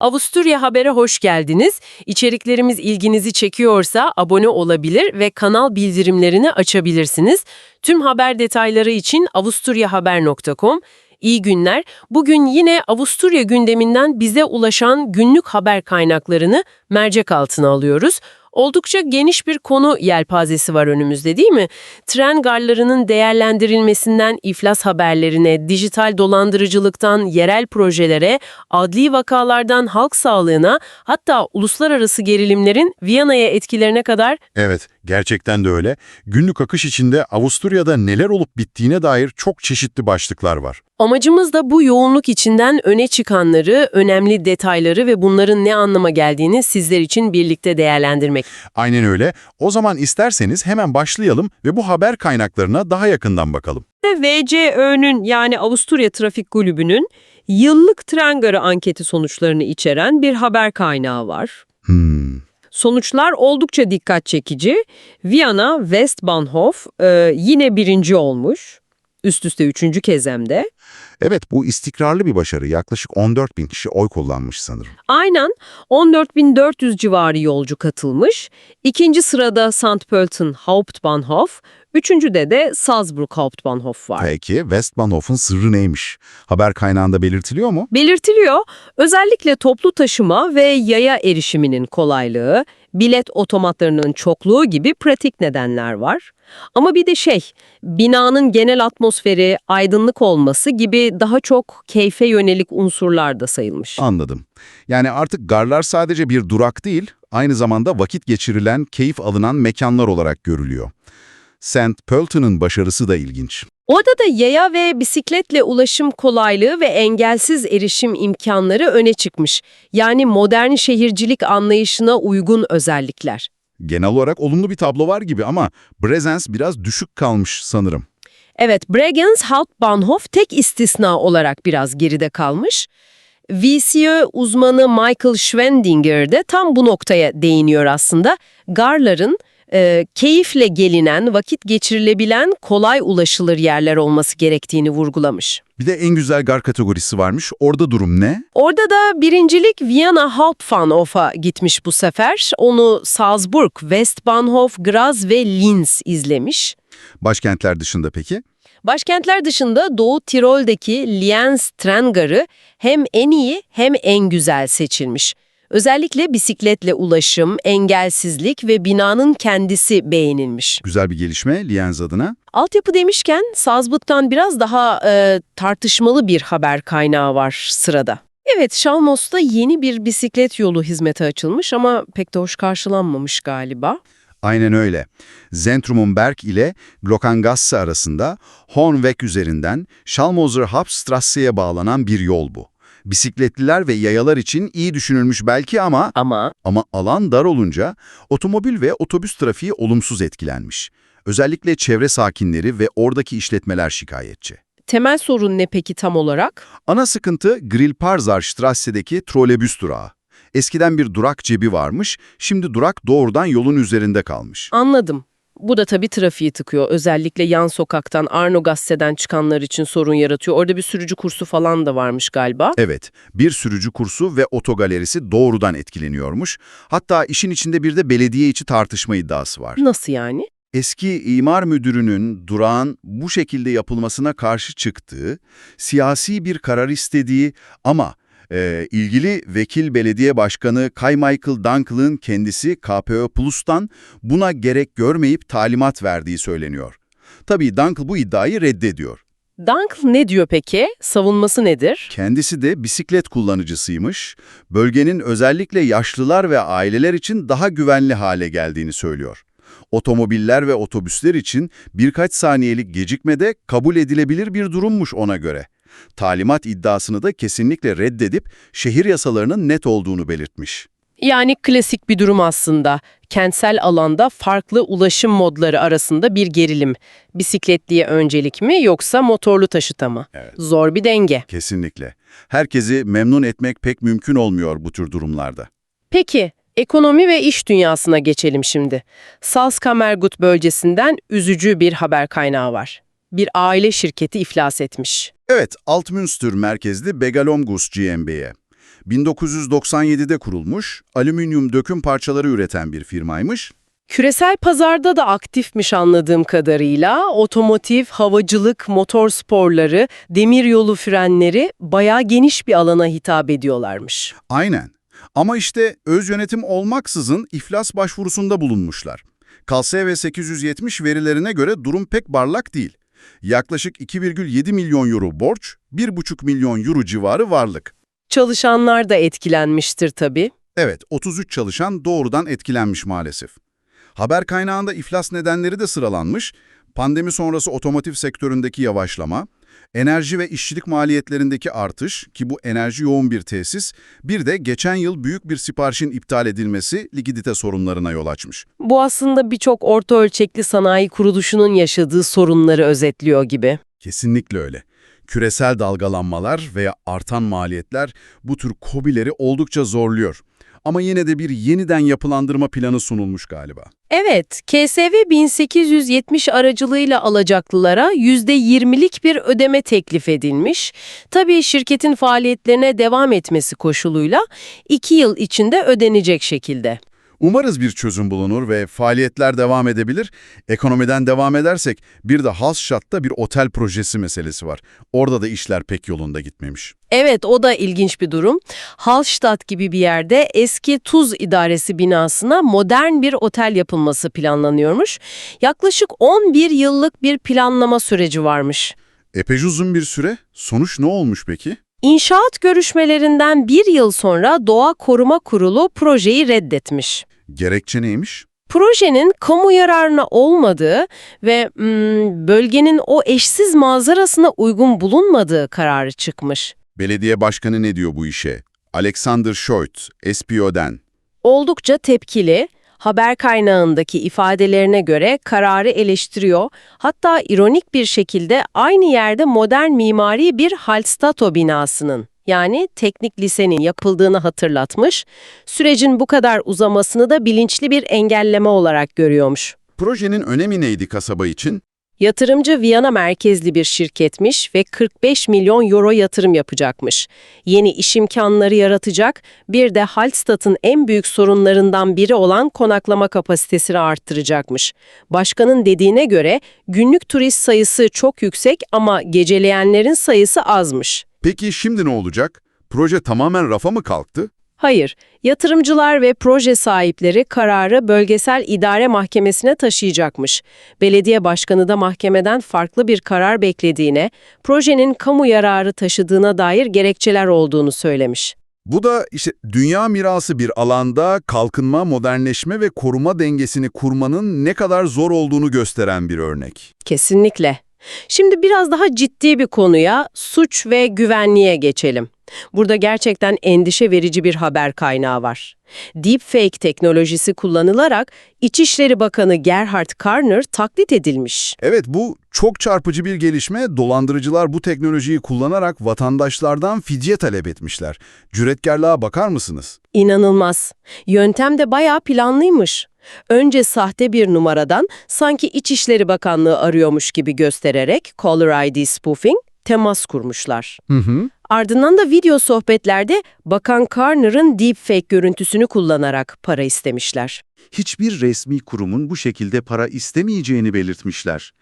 Avusturya Haber'e hoş geldiniz. İçeriklerimiz ilginizi çekiyorsa abone olabilir ve kanal bildirimlerini açabilirsiniz. Tüm haber detayları için avusturyahaber.com. İyi günler. Bugün yine Avusturya gündeminden bize ulaşan günlük haber kaynaklarını mercek altına alıyoruz. Oldukça geniş bir konu yelpazesi var önümüzde değil mi? Tren garlarının değerlendirilmesinden iflas haberlerine, dijital dolandırıcılıktan yerel projelere, adli vakalardan halk sağlığına, hatta uluslararası gerilimlerin Viyana'ya etkilerine kadar Evet, gerçekten de öyle. Günlük akış içinde Avusturya'da neler olup bittiğine dair çok çeşitli başlıklar var. Amacımız da bu yoğunluk içinden öne çıkanları, önemli detayları ve bunların ne anlama geldiğini sizler için birlikte değerlendirmek. Aynen öyle. O zaman isterseniz hemen başlayalım ve bu haber kaynaklarına daha yakından bakalım. VCÖ'nün yani Avusturya Trafik Kulübü'nün yıllık tren garı anketi sonuçlarını içeren bir haber kaynağı var. Hmm. Sonuçlar oldukça dikkat çekici. Viyana Westbahnhof e, yine birinci olmuş. Üst üste üçüncü kez hem de. Evet, bu istikrarlı bir başarı. Yaklaşık 14 bin kişi oy kullanmış sanırım. Aynen 14.400 civarı yolcu katılmış. İkinci sırada St. Pölten Hauptbahnhof, üçüncüde de Salzburg Hauptbahnhof var. Peki, Westbahnhof'un sırrı neymiş? Haber kaynağında belirtiliyor mu? Belirtiliyor, özellikle toplu taşıma ve yaya erişiminin kolaylığı, bilet otomatlarının çokluğu gibi pratik nedenler var. Ama bir de şey, binanın genel atmosferi, aydınlık olması gibi daha çok keyfe yönelik unsurlar da sayılmış. Anladım. Yani artık garlar sadece bir durak değil, aynı zamanda vakit geçirilen, keyif alınan mekanlar olarak görülüyor. St. Pölten'ın başarısı da ilginç. Orada da yaya ve bisikletle ulaşım kolaylığı ve engelsiz erişim imkanları öne çıkmış. Yani modern şehircilik anlayışına uygun özellikler. Genel olarak olumlu bir tablo var gibi ama Brezens biraz düşük kalmış sanırım. Evet, Bregenz Hauptbahnhof tek istisna olarak biraz geride kalmış. VCO uzmanı Michael Schwendinger de tam bu noktaya değiniyor aslında. Garların e, keyifle gelinen, vakit geçirilebilen, kolay ulaşılır yerler olması gerektiğini vurgulamış. Bir de en güzel gar kategorisi varmış. Orada durum ne? Orada da birincilik Viyana Hauptbahnhof'a gitmiş bu sefer. Onu Salzburg, Westbahnhof, Graz ve Linz izlemiş. Başkentler dışında peki? Başkentler dışında Doğu Tirol'deki Lienz tren garı hem en iyi hem en güzel seçilmiş. Özellikle bisikletle ulaşım, engelsizlik ve binanın kendisi beğenilmiş. Güzel bir gelişme Lienz adına. Altyapı demişken Salzburg'dan biraz daha e, tartışmalı bir haber kaynağı var sırada. Evet, Şalmos'ta yeni bir bisiklet yolu hizmeti açılmış ama pek de hoş karşılanmamış galiba. Aynen öyle. Zentrum'un Berg ile Glockengasse arasında Hornweg üzerinden Schalmoser Hauptstrasse'ye bağlanan bir yol bu. Bisikletliler ve yayalar için iyi düşünülmüş belki ama Ama ama alan dar olunca otomobil ve otobüs trafiği olumsuz etkilenmiş. Özellikle çevre sakinleri ve oradaki işletmeler şikayetçi. temel sorun ne peki tam olarak? Ana sıkıntı Grillparzer Strasse'deki trolebüs durağı. Eskiden bir durak cebi varmış, şimdi durak doğrudan yolun üzerinde kalmış. Anladım. Bu da tabii trafiği tıkıyor. Özellikle yan sokaktan, Arnogasse'den çıkanlar için sorun yaratıyor. Orada bir sürücü kursu falan da varmış galiba. Evet, bir sürücü kursu ve otogalerisi doğrudan etkileniyormuş. Hatta işin içinde bir de belediye içi tartışma iddiası var. Nasıl yani? Eski imar müdürünün durağın bu şekilde yapılmasına karşı çıktığı, siyasi bir karar istediği ama e, ilgili vekil belediye başkanı Kay Michael Dunkel'ın kendisi KPÖ Plus'tan buna gerek görmeyip talimat verdiği söyleniyor. Tabii Dunkel bu iddiayı reddediyor. Dunkel ne diyor peki? Savunması nedir? Kendisi de bisiklet kullanıcısıymış. Bölgenin özellikle yaşlılar ve aileler için daha güvenli hale geldiğini söylüyor. Otomobiller ve otobüsler için birkaç saniyelik gecikme de kabul edilebilir bir durummuş ona göre. Talimat iddiasını da kesinlikle reddedip şehir yasalarının net olduğunu belirtmiş. Yani klasik bir durum aslında. Kentsel alanda farklı ulaşım modları arasında bir gerilim. Bisikletliye öncelik mi yoksa motorlu taşıta mı? Evet. Zor bir denge. Kesinlikle. Herkesi memnun etmek pek mümkün olmuyor bu tür durumlarda. Peki, ekonomi ve iş dünyasına geçelim şimdi. Salzkammergut bölgesinden üzücü bir haber kaynağı var. Bir aile şirketi iflas etmiş. Evet, Altmünster merkezli Begalomgus GmbH. 1997'de kurulmuş, alüminyum döküm parçaları üreten bir firmaymış. Küresel pazarda da aktifmiş anladığım kadarıyla. Otomotiv, havacılık, motor sporları, demiryolu frenleri bayağı geniş bir alana hitap ediyorlarmış. Aynen. Ama işte öz yönetim olmaksızın iflas başvurusunda bulunmuşlar. KSV 870 verilerine göre durum pek parlak değil. Yaklaşık 2,7 milyon euro borç, 1,5 milyon euro civarı varlık. Çalışanlar da etkilenmiştir tabii. Evet, 33 çalışan doğrudan etkilenmiş maalesef. Haber kaynağında iflas nedenleri de sıralanmış. Pandemi sonrası otomotiv sektöründeki yavaşlama, enerji ve işçilik maliyetlerindeki artış ki bu enerji yoğun bir tesis, bir de geçen yıl büyük bir siparişin iptal edilmesi likidite sorunlarına yol açmış. Bu aslında birçok orta ölçekli sanayi kuruluşunun yaşadığı sorunları özetliyor gibi. Kesinlikle öyle. Küresel dalgalanmalar veya artan maliyetler bu tür KOBİ'leri oldukça zorluyor. Ama yine de bir yeniden yapılandırma planı sunulmuş galiba. Evet, KSV 1870 aracılığıyla alacaklılara %20'lik bir ödeme teklif edilmiş. Tabii şirketin faaliyetlerine devam etmesi koşuluyla 2 yıl içinde ödenecek şekilde. Umarız bir çözüm bulunur ve faaliyetler devam edebilir. Ekonomiden devam edersek bir de Halsstadt'ta bir otel projesi meselesi var. Orada da işler pek yolunda gitmemiş. Evet, o da ilginç bir durum. Hallstatt gibi bir yerde eski Tuz İdaresi binasına modern bir otel yapılması planlanıyormuş. Yaklaşık 11 yıllık bir planlama süreci varmış. Epey uzun bir süre. Sonuç ne olmuş peki? İnşaat görüşmelerinden bir yıl sonra Doğa Koruma Kurulu projeyi reddetmiş. Gerekçe neymiş? Projenin kamu yararına olmadığı ve hmm, bölgenin o eşsiz manzarasına uygun bulunmadığı kararı çıkmış. Belediye başkanı ne diyor bu işe? Alexander Schoit, SPO'den. Oldukça tepkili, haber kaynağındaki ifadelerine göre kararı eleştiriyor. Hatta ironik bir şekilde aynı yerde modern mimari bir Hallstatt binasının yani teknik lisenin yapıldığını hatırlatmış, sürecin bu kadar uzamasını da bilinçli bir engelleme olarak görüyormuş. Projenin önemi neydi kasaba için? Yatırımcı Viyana merkezli bir şirketmiş ve 45 milyon euro yatırım yapacakmış. Yeni iş imkanları yaratacak, bir de Hallstatt'ın en büyük sorunlarından biri olan konaklama kapasitesini arttıracakmış. Başkanın dediğine göre günlük turist sayısı çok yüksek ama geceleyenlerin sayısı azmış. Peki şimdi ne olacak? Proje tamamen rafa mı kalktı? Hayır, yatırımcılar ve proje sahipleri kararı bölgesel idare mahkemesine taşıyacakmış. Belediye başkanı da mahkemeden farklı bir karar beklediğine, projenin kamu yararı taşıdığına dair gerekçeler olduğunu söylemiş. Bu da işte dünya mirası bir alanda kalkınma, modernleşme ve koruma dengesini kurmanın ne kadar zor olduğunu gösteren bir örnek. Kesinlikle. Şimdi biraz daha ciddi bir konuya, suç ve güvenliğe geçelim. Burada gerçekten endişe verici bir haber kaynağı var. Deepfake teknolojisi kullanılarak İçişleri Bakanı Gerhard Karner taklit edilmiş. Evet bu çok çarpıcı bir gelişme. Dolandırıcılar bu teknolojiyi kullanarak vatandaşlardan fidye talep etmişler. Cüretkarlığa bakar mısınız? İnanılmaz. Yöntem de bayağı planlıymış. Önce sahte bir numaradan sanki İçişleri Bakanlığı arıyormuş gibi göstererek caller ID spoofing temas kurmuşlar. Hı hı. Ardından da video sohbetlerde Bakan Karner'ın deepfake görüntüsünü kullanarak para istemişler. hiçbir resmi kurumun bu şekilde para istemeyeceğini belirtmişler.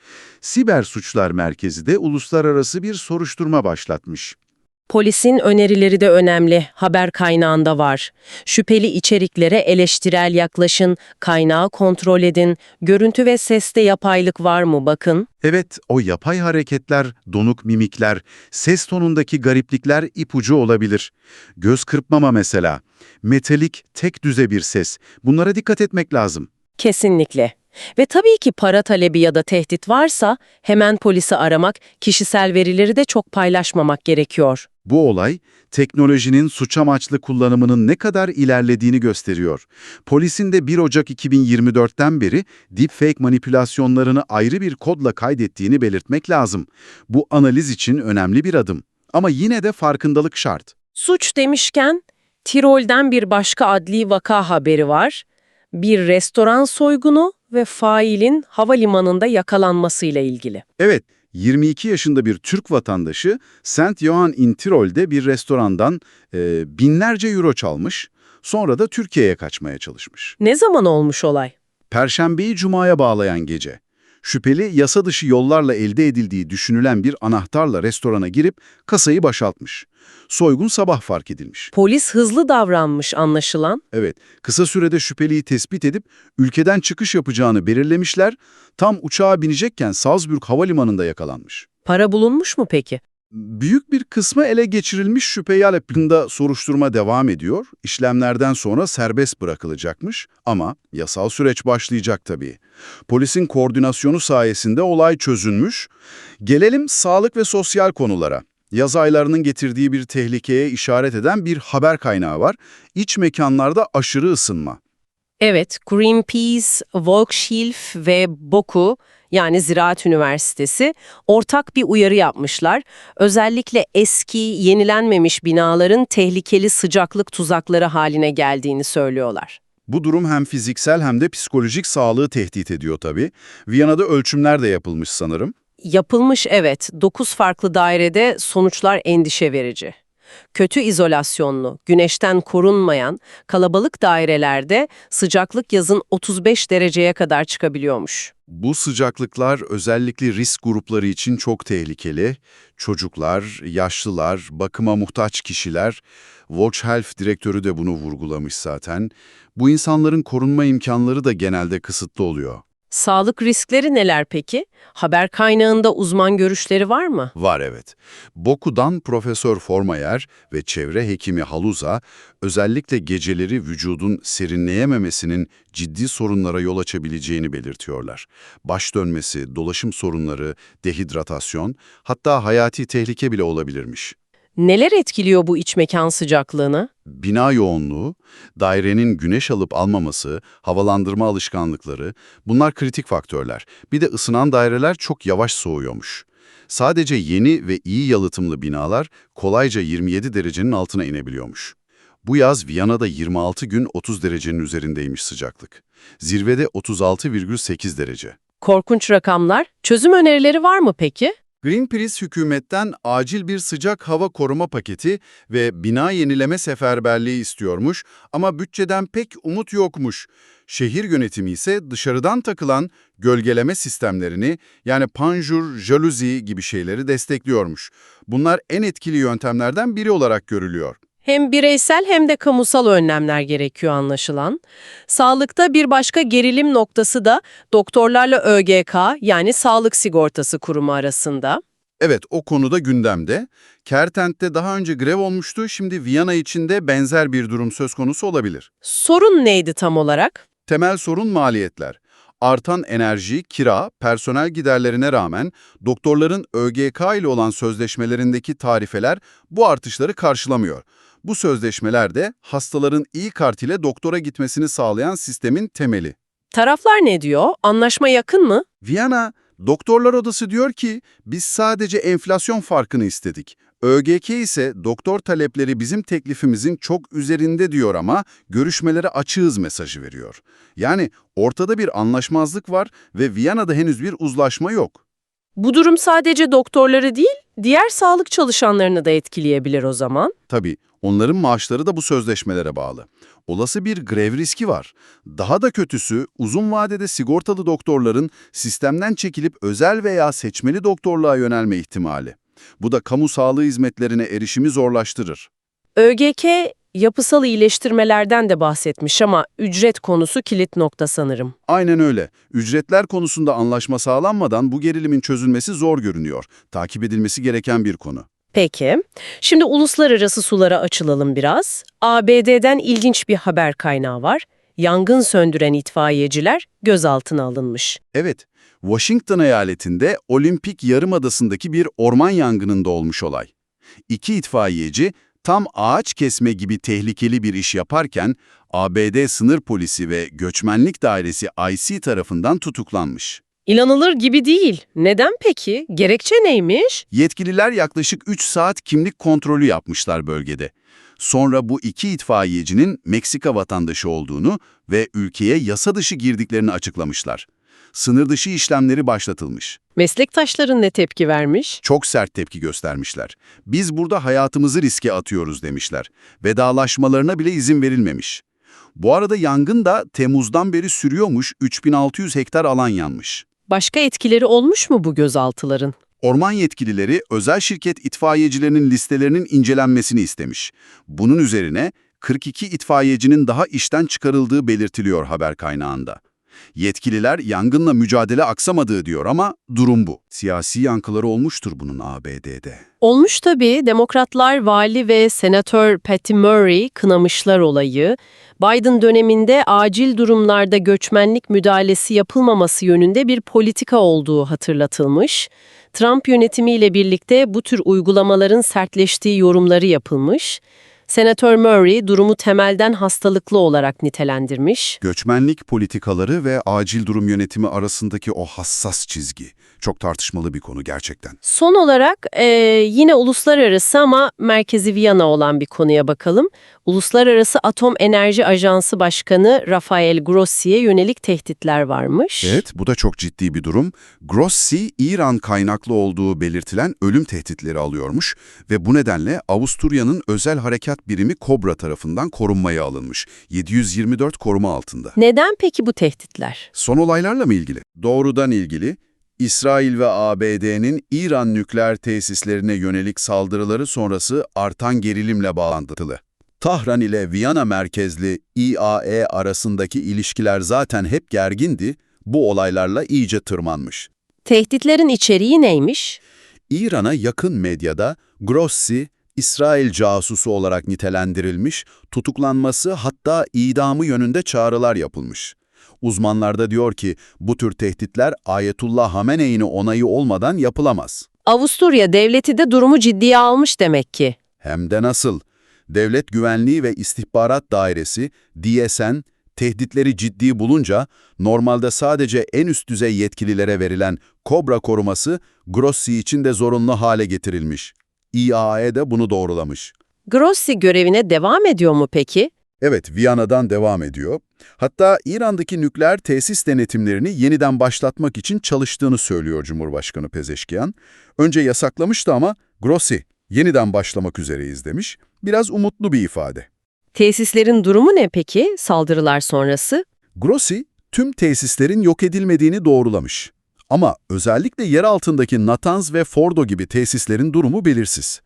Siber Suçlar Merkezi de uluslararası bir soruşturma başlatmış. Polisin önerileri de önemli, haber kaynağında var. Şüpheli içeriklere eleştirel yaklaşın, kaynağı kontrol edin, görüntü ve seste yapaylık var mı bakın. Evet, o yapay hareketler, donuk mimikler, ses tonundaki gariplikler ipucu olabilir. Göz kırpmama mesela. Metalik, tek düze bir ses. Bunlara dikkat etmek lazım. Kesinlikle. Ve tabii ki para talebi ya da tehdit varsa hemen polisi aramak, kişisel verileri de çok paylaşmamak gerekiyor. Bu olay, teknolojinin suç amaçlı kullanımının ne kadar ilerlediğini gösteriyor. Polisin de 1 Ocak 2024'ten beri deepfake manipülasyonlarını ayrı bir kodla kaydettiğini belirtmek lazım. Bu analiz için önemli bir adım. Ama yine de farkındalık şart. Suç demişken, Tirol'den bir başka adli vaka haberi var. Bir restoran soygunu ve failin havalimanında yakalanmasıyla ilgili. Evet, 22 yaşında bir Türk vatandaşı St. Johann in Tirol'de bir restorandan e, binlerce euro çalmış, sonra da Türkiye'ye kaçmaya çalışmış. Ne zaman olmuş olay? Perşembeyi Cuma'ya bağlayan gece. Şüpheli yasa dışı yollarla elde edildiği düşünülen bir anahtarla restorana girip kasayı boşaltmış. Soygun sabah fark edilmiş. Polis hızlı davranmış anlaşılan. Evet, kısa sürede şüpheliyi tespit edip ülkeden çıkış yapacağını belirlemişler. Tam uçağa binecekken Salzburg Havalimanı'nda yakalanmış. Para bulunmuş mu peki? Büyük bir kısmı ele geçirilmiş şüpheli hakkında soruşturma devam ediyor. İşlemlerden sonra serbest bırakılacakmış ama yasal süreç başlayacak tabii. Polisin koordinasyonu sayesinde olay çözülmüş. Gelelim sağlık ve sosyal konulara. Yaz aylarının getirdiği bir tehlikeye işaret eden bir haber kaynağı var. İç mekanlarda aşırı ısınma. Evet, Greenpeace, Volkshilf ve BOKU yani Ziraat Üniversitesi ortak bir uyarı yapmışlar. Özellikle eski, yenilenmemiş binaların tehlikeli sıcaklık tuzakları haline geldiğini söylüyorlar. Bu durum hem fiziksel hem de psikolojik sağlığı tehdit ediyor tabii. Viyana'da ölçümler de yapılmış sanırım. Yapılmış evet, 9 farklı dairede sonuçlar endişe verici. Kötü izolasyonlu, güneşten korunmayan, kalabalık dairelerde sıcaklık yazın 35 dereceye kadar çıkabiliyormuş. Bu sıcaklıklar özellikle risk grupları için çok tehlikeli. Çocuklar, yaşlılar, bakıma muhtaç kişiler, Watch Health direktörü de bunu vurgulamış zaten. Bu insanların korunma imkanları da genelde kısıtlı oluyor. Sağlık riskleri neler peki? Haber kaynağında uzman görüşleri var mı? Var evet. Boku'dan Profesör Formayer ve çevre hekimi Haluza özellikle geceleri vücudun serinleyememesinin ciddi sorunlara yol açabileceğini belirtiyorlar. Baş dönmesi, dolaşım sorunları, dehidratasyon hatta hayati tehlike bile olabilirmiş. Neler etkiliyor bu iç mekan sıcaklığını? Bina yoğunluğu, dairenin güneş alıp almaması, havalandırma alışkanlıkları bunlar kritik faktörler. Bir de ısınan daireler çok yavaş soğuyormuş. Sadece yeni ve iyi yalıtımlı binalar kolayca 27 derecenin altına inebiliyormuş. Bu yaz Viyana'da 26 gün 30 derecenin üzerindeymiş sıcaklık. Zirvede 36,8 derece. Korkunç rakamlar. Çözüm önerileri var mı peki? Greenpeace hükümetten acil bir sıcak hava koruma paketi ve bina yenileme seferberliği istiyormuş ama bütçeden pek umut yokmuş. Şehir yönetimi ise dışarıdan takılan gölgeleme sistemlerini yani panjur, jaluzi gibi şeyleri destekliyormuş. Bunlar en etkili yöntemlerden biri olarak görülüyor. Hem bireysel hem de kamusal önlemler gerekiyor anlaşılan. Sağlıkta bir başka gerilim noktası da doktorlarla ÖGK yani Sağlık Sigortası Kurumu arasında. Evet, o konuda gündemde. Kertent'te daha önce grev olmuştu, şimdi Viyana içinde benzer bir durum söz konusu olabilir. Sorun neydi tam olarak? Temel sorun maliyetler. Artan enerji, kira, personel giderlerine rağmen doktorların ÖGK ile olan sözleşmelerindeki tarifeler bu artışları karşılamıyor. Bu sözleşmeler de hastaların iyi kart ile doktora gitmesini sağlayan sistemin temeli. Taraflar ne diyor? Anlaşma yakın mı? Viyana, Doktorlar Odası diyor ki biz sadece enflasyon farkını istedik. ÖGK ise doktor talepleri bizim teklifimizin çok üzerinde diyor ama görüşmelere açığız mesajı veriyor. Yani ortada bir anlaşmazlık var ve Viyana'da henüz bir uzlaşma yok. Bu durum sadece doktorları değil, diğer sağlık çalışanlarını da etkileyebilir o zaman. Tabii onların maaşları da bu sözleşmelere bağlı. Olası bir grev riski var. Daha da kötüsü uzun vadede sigortalı doktorların sistemden çekilip özel veya seçmeli doktorluğa yönelme ihtimali. Bu da kamu sağlığı hizmetlerine erişimi zorlaştırır. ÖGK yapısal iyileştirmelerden de bahsetmiş ama ücret konusu kilit nokta sanırım. Aynen öyle. Ücretler konusunda anlaşma sağlanmadan bu gerilimin çözülmesi zor görünüyor. Takip edilmesi gereken bir konu. Peki, şimdi uluslararası sulara açılalım biraz. ABD'den ilginç bir haber kaynağı var. Yangın söndüren itfaiyeciler gözaltına alınmış. Evet, Washington eyaletinde Olimpik Yarımadası'ndaki bir orman yangınında olmuş olay. İki itfaiyeci tam ağaç kesme gibi tehlikeli bir iş yaparken ABD sınır polisi ve göçmenlik dairesi IC tarafından tutuklanmış. İnanılır gibi değil. Neden peki? Gerekçe neymiş? Yetkililer yaklaşık 3 saat kimlik kontrolü yapmışlar bölgede. Sonra bu iki itfaiyecinin Meksika vatandaşı olduğunu ve ülkeye yasa dışı girdiklerini açıklamışlar. sınır dışı işlemleri başlatılmış. Meslektaşların ne tepki vermiş? Çok sert tepki göstermişler. Biz burada hayatımızı riske atıyoruz demişler. Vedalaşmalarına bile izin verilmemiş. Bu arada yangın da Temmuz'dan beri sürüyormuş, 3600 hektar alan yanmış. Başka etkileri olmuş mu bu gözaltıların? Orman yetkilileri özel şirket itfaiyecilerinin listelerinin incelenmesini istemiş. Bunun üzerine 42 itfaiyecinin daha işten çıkarıldığı belirtiliyor haber kaynağında. Yetkililer yangınla mücadele aksamadığı diyor ama durum bu. Siyasi yankıları olmuştur bunun ABD'de. Olmuş tabii. Demokratlar vali ve senatör Patty Murray kınamışlar olayı. Biden döneminde acil durumlarda göçmenlik müdahalesi yapılmaması yönünde bir politika olduğu hatırlatılmış. Trump yönetimiyle birlikte bu tür uygulamaların sertleştiği yorumları yapılmış. Senatör Murray durumu temelden hastalıklı olarak nitelendirmiş. Göçmenlik politikaları ve acil durum yönetimi arasındaki o hassas çizgi. Çok tartışmalı bir konu gerçekten. Son olarak e, yine uluslararası ama merkezi Viyana olan bir konuya bakalım. Uluslararası Atom Enerji Ajansı Başkanı Rafael Grossi'ye yönelik tehditler varmış. Evet, bu da çok ciddi bir durum. Grossi, İran kaynaklı olduğu belirtilen ölüm tehditleri alıyormuş ve bu nedenle Avusturya'nın özel harekat birimi Kobra tarafından korunmaya alınmış. 724 koruma altında. Neden peki bu tehditler? Son olaylarla mı ilgili? Doğrudan ilgili. İsrail ve ABD'nin İran nükleer tesislerine yönelik saldırıları sonrası artan gerilimle bağlantılı. Tahran ile Viyana merkezli IAE arasındaki ilişkiler zaten hep gergindi, bu olaylarla iyice tırmanmış. Tehditlerin içeriği neymiş? İran'a yakın medyada Grossi, İsrail casusu olarak nitelendirilmiş, tutuklanması hatta idamı yönünde çağrılar yapılmış. Uzmanlar da diyor ki bu tür tehditler Ayetullah Hamene'nin onayı olmadan yapılamaz. Avusturya devleti de durumu ciddiye almış demek ki. Hem de nasıl? Devlet Güvenliği ve İstihbarat Dairesi, DSN, tehditleri ciddi bulunca normalde sadece en üst düzey yetkililere verilen Kobra koruması Grossi için de zorunlu hale getirilmiş. IAE de bunu doğrulamış. Grossi görevine devam ediyor mu peki? Evet, Viyana'dan devam ediyor. Hatta İran'daki nükleer tesis denetimlerini yeniden başlatmak için çalıştığını söylüyor Cumhurbaşkanı Pezeşkiyan. Önce yasaklamıştı ama Grossi, yeniden başlamak üzereyiz demiş. Biraz umutlu bir ifade. Tesislerin durumu ne peki saldırılar sonrası? Grossi, tüm tesislerin yok edilmediğini doğrulamış. Ama özellikle yer altındaki Natanz ve Fordo gibi tesislerin durumu belirsiz.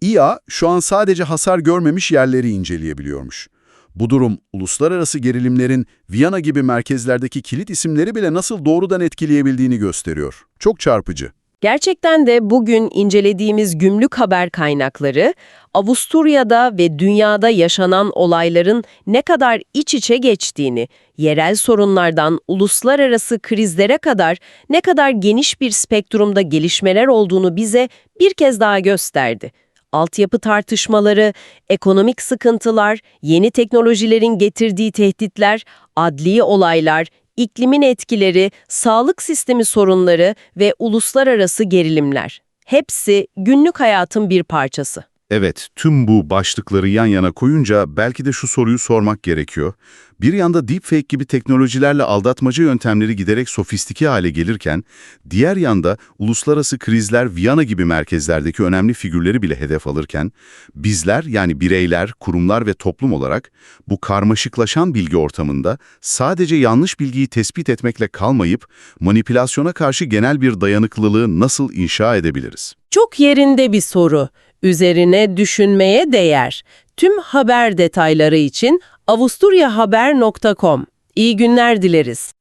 İA şu an sadece hasar görmemiş yerleri inceleyebiliyormuş. Bu durum, uluslararası gerilimlerin Viyana gibi merkezlerdeki kilit isimleri bile nasıl doğrudan etkileyebildiğini gösteriyor. Çok çarpıcı. Gerçekten de bugün incelediğimiz gümrük haber kaynakları, Avusturya'da ve dünyada yaşanan olayların ne kadar iç içe geçtiğini, yerel sorunlardan uluslararası krizlere kadar ne kadar geniş bir spektrumda gelişmeler olduğunu bize bir kez daha gösterdi. Altyapı tartışmaları, ekonomik sıkıntılar, yeni teknolojilerin getirdiği tehditler, adli olaylar, iklimin etkileri, sağlık sistemi sorunları ve uluslararası gerilimler. Hepsi günlük hayatın bir parçası. Evet, tüm bu başlıkları yan yana koyunca belki de şu soruyu sormak gerekiyor. Bir yanda deepfake gibi teknolojilerle aldatmaca yöntemleri giderek sofistike hale gelirken, diğer yanda uluslararası krizler Viyana gibi merkezlerdeki önemli figürleri bile hedef alırken, bizler yani bireyler, kurumlar ve toplum olarak bu karmaşıklaşan bilgi ortamında sadece yanlış bilgiyi tespit etmekle kalmayıp manipülasyona karşı genel bir dayanıklılığı nasıl inşa edebiliriz? Çok yerinde bir soru. Üzerine düşünmeye değer. Tüm haber detayları için avusturyahaber.com. İyi günler dileriz.